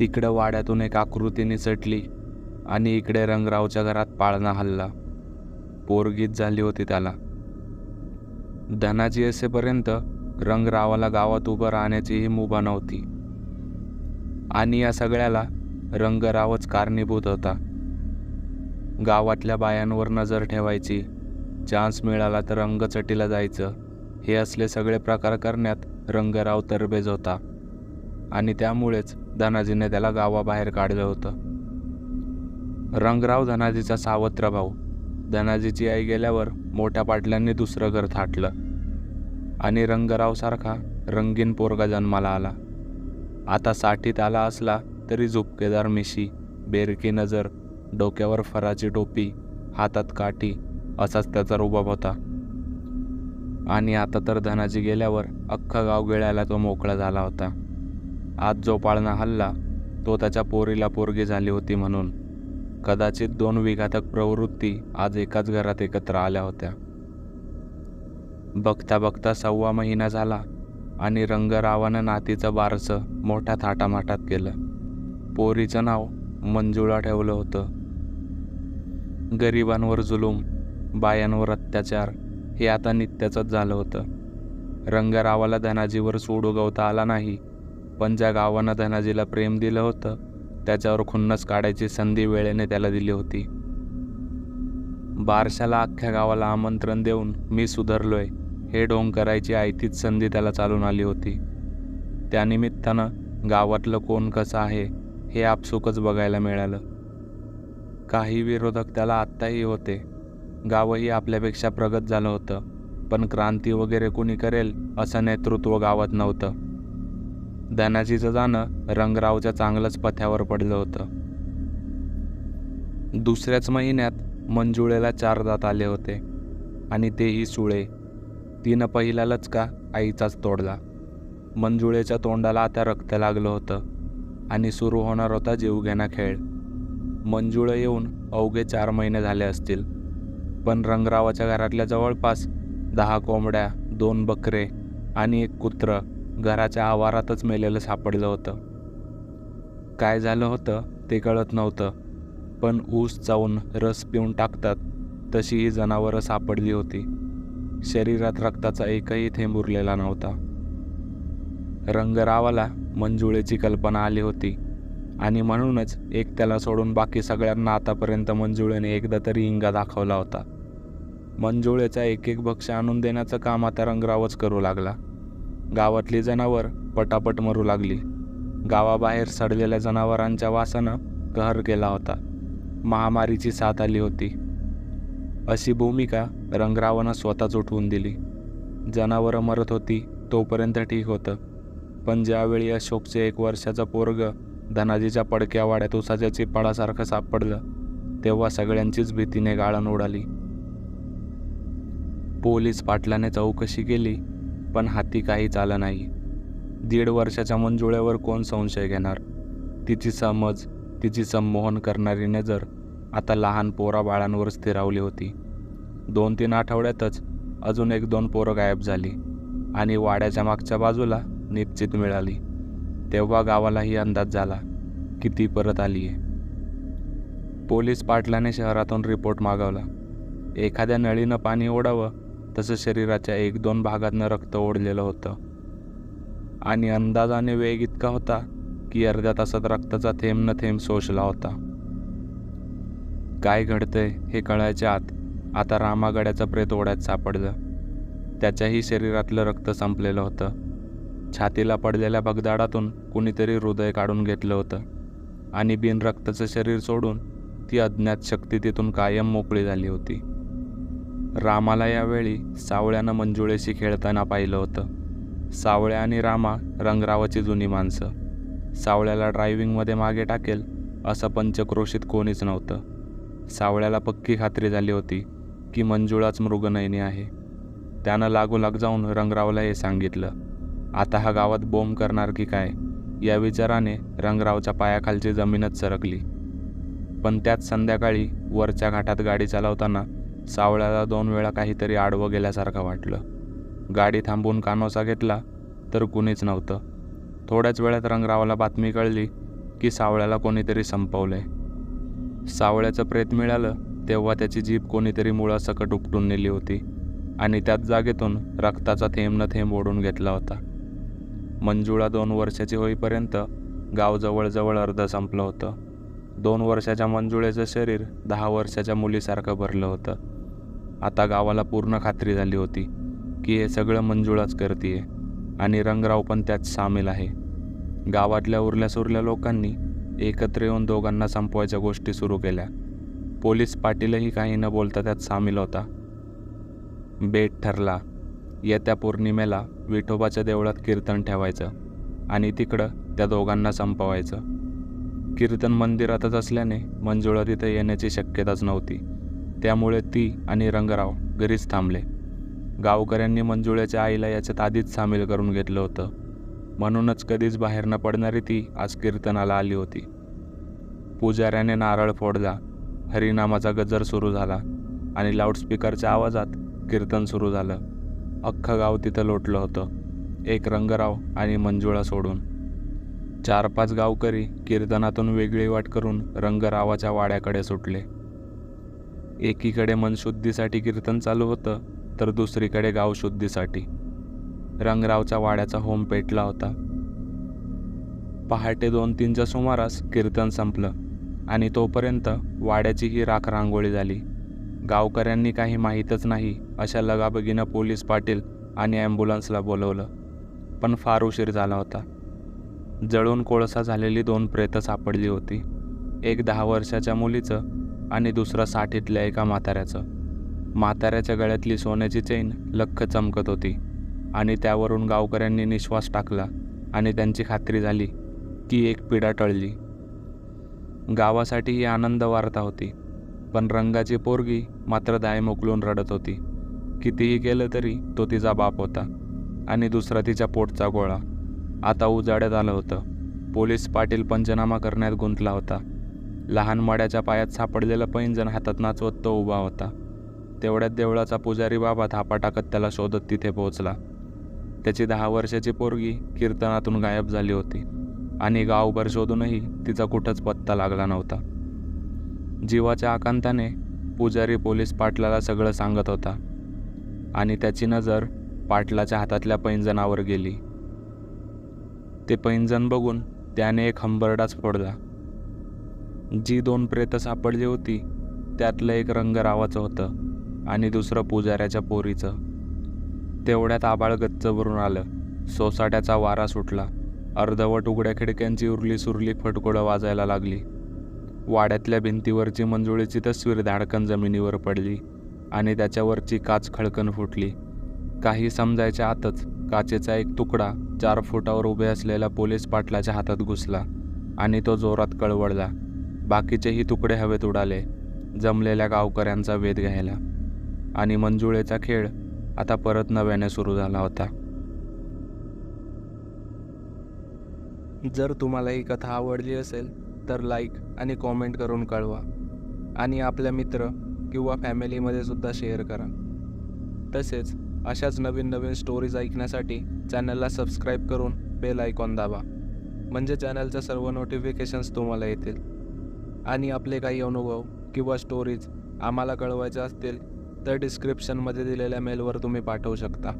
तिकडं वाड्यातून एक आकृती निसटली आणि इकडे रंगरावच्या घरात पाळणा हल्ला. पोरगीत झाली होती त्याला. धनाजी असेपर्यंत रंगरावाला गावात उभं राहण्याचीही मुभा नव्हती. आणि या सगळ्याला रंगरावच कारणीभूत होता. गावातल्या बायांवर नजर ठेवायची चान्स मिळाला तर रंगचटीला जायचं हे असले सगळे प्रकार करण्यात रंगराव तरबेज होता. आणि त्यामुळेच धनाजीने त्याला गावाबाहेर काढलं होतं. रंगराव धनाजीचा सावत्र भाऊ. धनाजीची आई गेल्यावर मोठ्या पाटलांनी दुसरं घर थाटलं. आणि रंगरावसारखा रंगीन पोरगा जन्माला आला. आता साठीत आला असला तरी झुपकेदार मिशी बेरकी नजर डोक्यावर फराची टोपी हातात काठी असाच त्याचा रुबाब होता. आणि आता तर धनाजी गेल्यावर अख्खा गाव गिळायला तो मोकळा झाला होता. आज जो पाळणा हल्ला तो त्याच्या पोरीला पोरगी झाली होती म्हणून. कदाचित दोन विघातक प्रवृत्ती आज एकाच घरात एकत्र आल्या होत्या. बघता बघता सव्वा महिना झाला आणि रंगरावानं नातीचं बारसं मोठ्या थाटामाटात केलं. पोरीचं नाव मंजुळा ठेवलं होतं. गरिबांवर जुलूम बायांवर अत्याचार हे आता नित्याचंच झालं होतं. रंगरावाला धनाजीवर सूड उगवता आला नाही पण ज्या गावानं धनाजीला प्रेम दिलं होतं त्याच्यावर खुन्नस काढायची संधी वेळेने त्याला दिली होती. बारशाला अख्ख्या गावाला आमंत्रण देऊन मी सुधारलोय हे ढोंग करायची आयतीच संधी त्याला चालून आली होती. त्यानिमित्तानं गावातलं कोण कसं आहे हे आपसुकच बघायला मिळालं. काही विरोधक त्याला आत्ताही होते. गावही आपल्यापेक्षा प्रगत झालं होतं पण क्रांती वगैरे कोणी करेल असं नेतृत्व गावात नव्हतं. धनाजीचं जाणं रंगरावच्या चांगलंच पथ्यावर पडलं होतं. दुसऱ्याच महिन्यात मंजुळेला चार दात आले होते आणि तेही सुळे. तिनं पहिला लचका आईचाच तोडला. मंजुळेच्या तोंडाला आता रक्त लागलं होतं आणि सुरू होणार होता जीवघेणा खेळ. मंजुळं येऊन अवघे चार महिने झाले असतील. पण रंगरावाच्या घरातल्या जवळपास दहा कोंबड्या दोन बकरे आणि एक कुत्रं घराच्या आवारातच मेलेलं सापडलं होतं. काय झालं होतं ते कळत नव्हतं पण ऊस चावून रस पिऊन टाकतात तशी ही जनावरं सापडली होती. शरीरात रक्ताचा एकही थेंब उरलेला नव्हता. रंगरावाला मंजुळेची कल्पना आली होती आणि म्हणूनच एक त्याला सोडून बाकी सगळ्यांना आतापर्यंत मंजुळेने एकदा तरी इंगा दाखवला होता. मंजुळेचा एक एक भक्ष आणून देण्याचं काम आता रंगरावच करू लागला. गावातली जनावर पटापट मरू लागली. गावाबाहेर सडलेल्या जनावरांच्या वासानं कहर केला होता. महामारीची साथ आली होती. अशी भूमिका रंगरावानं स्वतःच उठवून दिली. जनावरं मरत होती तोपर्यंत ठीक होतं. पण ज्यावेळी अशोकचे एक वर्षाचं पोरग धनाजीच्या पडक्या वाड्यात उसाच्या चिपाडासारखं सापडलं तेव्हा सगळ्यांचीच भीतीने गाळण उडाली. पोलीस पाटलाने चौकशी केली पण हाती काहीच आलं नाही. दीड वर्षाच्या मंजुळ्यावर कोण संशय घेणार? तिची समज तिची संमोहन करणारी नजर आता लहान पोरा बाळांवर स्थिरावली होती. दोन तीन आठवड्यातच अजून एक दोन पोरं गायब झाली आणि वाड्याच्या मागच्या बाजूला निश्चित मिळाली. तेव्हा गावालाही अंदाज झाला की ती परत आली आहे पोलीस पाटलाने शहरातून रिपोर्ट मागवला. एखाद्या नळीनं पाणी ओढावं तसं शरीराच्या एक दोन भागातनं रक्त ओढलेलं होतं. आणि अंदाजाने वेग इतका होता की अर्ध्या तासात रक्ताचा थेंब न थेंब सोशला होता. काय घडतंय हे कळायच्या आत आता रामागड्याचं प्रेत ओढ्यात सापडलं. त्याच्याही शरीरातलं रक्त संपलेलं होतं. छातीला पडलेल्या भगदाडातून कुणीतरी हृदय काढून घेतलं होतं. आणि बिनरक्ताचं शरीर सोडून ती अज्ञात शक्ती तिथून कायम मोकळी झाली होती. रामाला यावेळी सावळ्यानं मंजुळेशी खेळताना पाहिलं होतं. सावळ्या आणि रामा रंगरावाची जुनी माणसं. सावळ्याला ड्रायव्हिंगमध्ये मागे टाकेल असं पंचक्रोशीत कोणीच नव्हतं. सावळ्याला पक्की खात्री झाली होती की मंजुळाच मृगनयनी आहे. त्यानं लागोलाग जाऊन रंगरावला हे सांगितलं आता हा गावात बोंब करणार की काय? या विचाराने रंगरावच्या पायाखालची जमीनच सरकली. पण त्याच संध्याकाळी वरच्या घाटात गाडी चालवताना सावळ्याला दोन वेळा काहीतरी आडवं गेल्यासारखं वाटलं. गाडी थांबवून कानोसा घेतला तर कुणीच नव्हतं. थोड्याच वेळात रंगरावाला बातमी कळली की सावळ्याला कोणीतरी संपवलंय. सावळ्याचं प्रेत मिळालं तेव्हा त्याची जीभ कोणीतरी मुळासकट उपटून नेली होती आणि त्याच जागेतून रक्ताचा थेंब न थेंब ओढून घेतला होता. मंजुळा दोन वर्षाची होईपर्यंत गाव जवळजवळ अर्ध संपलं होतं. दोन वर्षाच्या मंजुळेचं शरीर दहा वर्षाच्या मुलीसारखं भरलं होतं. आता गावाला पूर्ण खात्री झाली होती की हे सगळं मंजुळाच करते आणि रंगराव पण त्यात सामील आहे. गावातल्या उरल्या सुरल्या लोकांनी एकत्र येऊन दोघांना संपवायच्या गोष्टी सुरू केल्या. पोलीस पाटीलही काही न बोलता त्यात सामील होता. बेट ठरला. येत्या पौर्णिमेला विठोबाच्या देवळात कीर्तन ठेवायचं आणि तिकडं त्या दोघांना संपवायचं. कीर्तन मंदिरातच असल्याने मंजुळा तिथे येण्याची शक्यताच नव्हती. त्यामुळे ती आणि रंगराव घरीच थांबले. गावकऱ्यांनी मंजुळ्याच्या आईला याच्यात आधीच सामील करून घेतलं होतं. म्हणूनच कधीच बाहेर न पडणारी ती आज कीर्तनाला आली होती. पुजाऱ्याने नारळ फोडला हरिनामाचा गजर सुरू झाला आणि लाऊडस्पीकरच्या आवाजात कीर्तन सुरू झालं. अख्खं गाव तिथं लोटलं होतं एक रंगराव आणि मंजुळा सोडून. चार पाच गावकरी कीर्तनातून वेगळी वाट करून रंगरावाच्या वाड्याकडे सुटले. एकीकडे मनशुद्धीसाठी कीर्तन चालू होतं तर दुसरीकडे गावशुद्धीसाठी रंगरावच्या वाड्याचा होम पेटला होता. पहाटे दोन तीनच्या सुमारास कीर्तन संपलं आणि तोपर्यंत वाड्याची ही राख रांगोळी झाली. गावकऱ्यांनी काही माहीतच नाही अशा लगाबगीनं पोलीस पाटील आणि ॲम्ब्युलन्सला बोलवलं पण फार उशीर झाला होता. जळून कोळसा झालेली दोन प्रेतं सापडली होती. एक दहा वर्षाच्या मुलीचं आणि दुसरा साठीतल्या एका म्हाताऱ्याचं. म्हाताऱ्याच्या गळ्यातली सोन्याची चैन लख्ख चमकत होती आणि त्यावरून गावकऱ्यांनी निश्वास टाकला आणि त्यांची खात्री झाली की एक पिढा टळली. गावासाठी ही आनंद वार्ता होती पण रंगाची पोरगी मात्र दाय मोकलून रडत होती. कितीही केलं तरी तो तिचा बाप होता आणि दुसरा तिच्या पोटचा गोळा. आता उजाड्यात आलं होतं. पोलीस पाटील पंचनामा करण्यात गुंतला होता. लहान मड्याच्या पायात सापडलेलं पैंजण हातात नाचवत तो उभा होता. तेवढ्यात देवळाचा पुजारी बाबा धापा टाकत त्याला शोधत तिथे पोहोचला. त्याची दहा वर्षाची पोरगी कीर्तनातून गायब झाली होती आणि गावभर शोधूनही तिचा कुठंच पत्ता लागला नव्हता. जीवाच्या आकांताने पुजारी पोलीस पाटलाला सगळं सांगत होता आणि त्याची नजर पाटलाच्या हातातल्या पैंजणावर गेली. ते पैंजण बघून त्याने एक हंबरडाच फोडला. जी दोन प्रेतं सापडली होती त्यातलं एक रंगरावाचं होतं आणि दुसरं पुजाऱ्याच्या पोरीचं. तेवढ्यात आबाळ गच्च भरून आलं. सोसाट्याचा वारा सुटला. अर्धवट उघड्या खिडक्यांची उरली सुरली फटकोळं वाजायला लागली. वाड्यातल्या भिंतीवरची मंजुळीची तस्वीर धाडकन जमिनीवर पडली आणि त्याच्यावरची काच खळकन फुटली. काही समजायच्या आतच काचेचा एक तुकडा चार फुटावर उभे असलेल्या पोलीस पाटलाच्या हातात घुसला आणि तो जोरात कळवळला. बाकीचेही तुकडे हवेत उडाले जमलेल्या गावकऱ्यांचा वेध घ्यायला. आणि मंजुळेचा खेळ आता परत नव्याने सुरू झाला होता. जर तुम्हाला ही कथा आवडली असेल तर लाईक आणि कॉमेंट करून कळवा. आणि आपल्या मित्र किंवा फॅमिलीमध्ये सुद्धा शेअर करा. तसेच अशाच नवीन नवीन स्टोरीज ऐकण्यासाठी चॅनलला सबस्क्राईब करून बेल आयकॉन दाबा. म्हणजे चॅनलच्या सर्व नोटिफिकेशन्स तुम्हाला येतील. आणि आपले काही अनुभव किंवा स्टोरीज आम्हाला कळवायच्या असतील तर डिस्क्रिप्शनमध्ये दिलेल्या मेलवर तुम्ही पाठवू शकता.